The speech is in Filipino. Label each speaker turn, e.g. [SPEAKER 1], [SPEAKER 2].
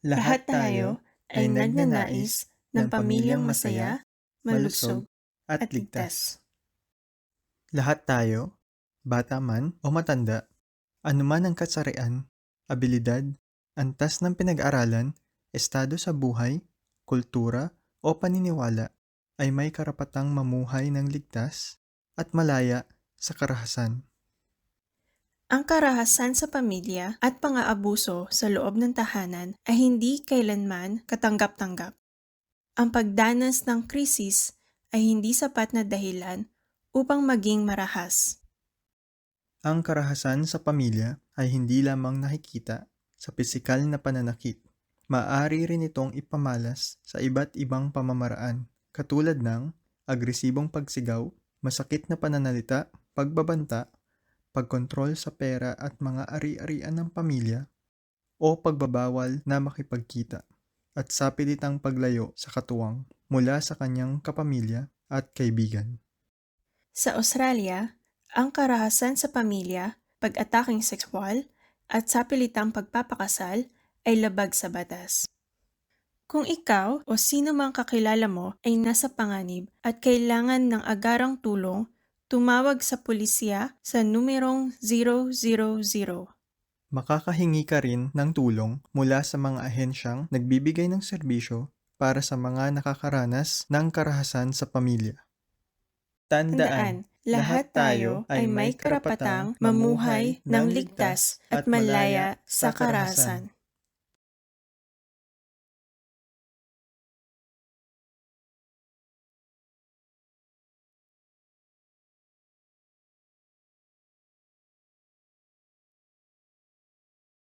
[SPEAKER 1] Lahat tayo ay nagnanais ng pamilyang masaya, malusog, at ligtas.
[SPEAKER 2] Lahat tayo, bata man o matanda, anuman ang kasarian, abilidad, antas ng pinag-aralan, estado sa buhay, kultura o paniniwala, ay may karapatang mamuhay ng ligtas at malaya sa karahasan.
[SPEAKER 1] Ang karahasan sa pamilya at pang-aabuso sa loob ng tahanan ay hindi kailanman katanggap-tanggap. Ang pagdanas ng krisis ay hindi sapat na dahilan upang maging marahas.
[SPEAKER 2] Ang karahasan sa pamilya ay hindi lamang nakikita sa pisikal na pananakit. Maaari rin itong ipamalas sa iba't ibang pamamaraan katulad ng agresibong pagsigaw, masakit na pananalita, pagbabanta, pagkontrol sa pera at mga ari-arian ng pamilya, o pagbabawal na makipagkita at sapilitang paglayo sa katuwang mula sa kanyang kapamilya at kaibigan.
[SPEAKER 1] Sa Australia, ang karahasan sa pamilya, pag-ataking sexual, at sapilitang pagpapakasal ay labag sa batas. Kung ikaw o sino mang kakilala mo ay nasa panganib at kailangan ng agarang tulong, tumawag sa pulisya sa numerong 000.
[SPEAKER 2] Makakahingi ka rin ng tulong mula sa mga ahensyang nagbibigay ng serbisyo para sa mga nakakaranas ng karahasan sa pamilya.
[SPEAKER 1] Tandaan, lahat tayo ay may karapatang mamuhay ng ligtas at malaya sa karahasan.